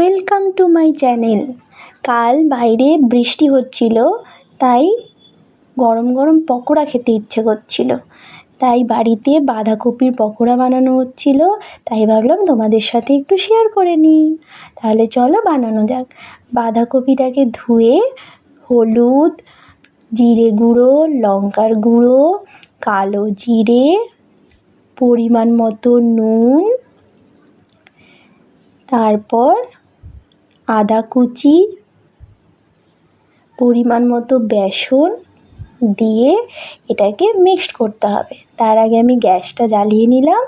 Welcome to my channel. কাল বাইরে বৃষ্টি হচ্ছিল, তাই গরম গরম পকোড়া খেতে ইচ্ছে করছিল। তাই বাড়িতে বাঁধাকপির পকোড়া বানানো হচ্ছিল, তাই ভাবলাম তোমাদের সাথে একটু শেয়ার করে নিই। তাহলে চলো বানানো যাক। বাঁধাকপিটাকে ধুয়ে হলুদ, জিরে গুঁড়ো, লঙ্কার গুঁড়ো, কালো জিরে, পরিমাণ মতো নুন, তারপর আদা কুচি, পরিমাণ মতো বেসন দিয়ে এটাকে মিক্সড করতে হবে। তার আগে আমি গ্যাসটা জ্বালিয়ে নিলাম,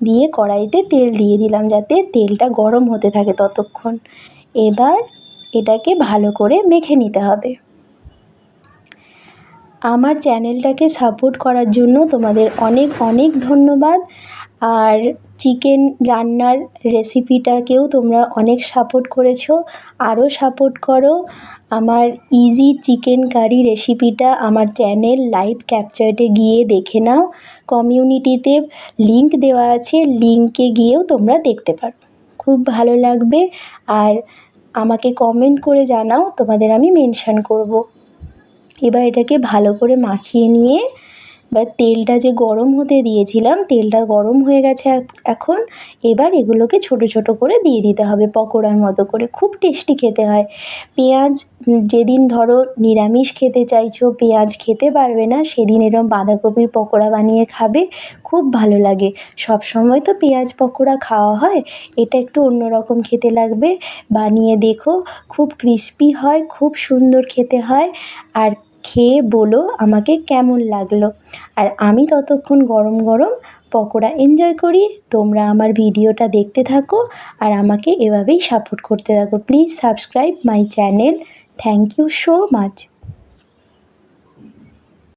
দিয়ে কড়াইতে তেল দিয়ে দিলাম যাতে তেলটা গরম হতে থাকে ততক্ষণ। এবার এটাকে ভালো করে মেখে নিতে হবে। আমার চ্যানেলটাকে সাপোর্ট করার জন্য তোমাদের অনেক অনেক ধন্যবাদ। আর চিকেন রান্নার রেসিপিটাকেও তোমরা অনেক সাপোর্ট করেছ। আরও সাপোর্ট করো। আমার ইজি চিকেন কারি রেসিপিটা আমার চ্যানেল লাইভ ক্যাপচার্ডে গিয়ে দেখে নাও। কমিউনিটিতে লিংক দেওয়া আছে লিংকে গিয়েও তোমরা দেখতে পারো। খুব ভালো লাগবে। আর আমাকে কমেন্ট করে জানাও, তোমাদের আমি মেনশান করব। এবার এটাকে ভালো করে মাখিয়ে নিয়ে এবার তেলটা যে গরম হতে দিয়েছিলাম, তেলটা গরম হয়ে গেছে এখন এবার এগুলোকে ছোট ছোট করে দিয়ে দিতে হবে পকোড়ার মতো করে। খুব টেস্টি খেতে হয়। পেঁয়াজ যেদিন ধরো নিরামিষ খেতে চাইছো, পেঁয়াজ খেতে পারবে না, সেদিন এরম বাঁধাকপির পকোড়া বানিয়ে খাবে, খুব ভালো লাগে। সব সময় তো পেঁয়াজ পকোড়া খাওয়া হয়, এটা একটু অন্যরকম খেতে লাগবে। বানিয়ে দেখো, খুব ক্রিস্পি হয়, খুব সুন্দর খেতে হয়। আর খেয়ে বলো আমাকে কেমন লাগল। আর আমি ততক্ষণ গরম গরম পকোড়া এনজয় করি। তোমরা আমার ভিডিওটা দেখতে থাকো আর আমাকে এভাবেই সাপোর্ট করতে থাকো। Please subscribe my channel thank you so much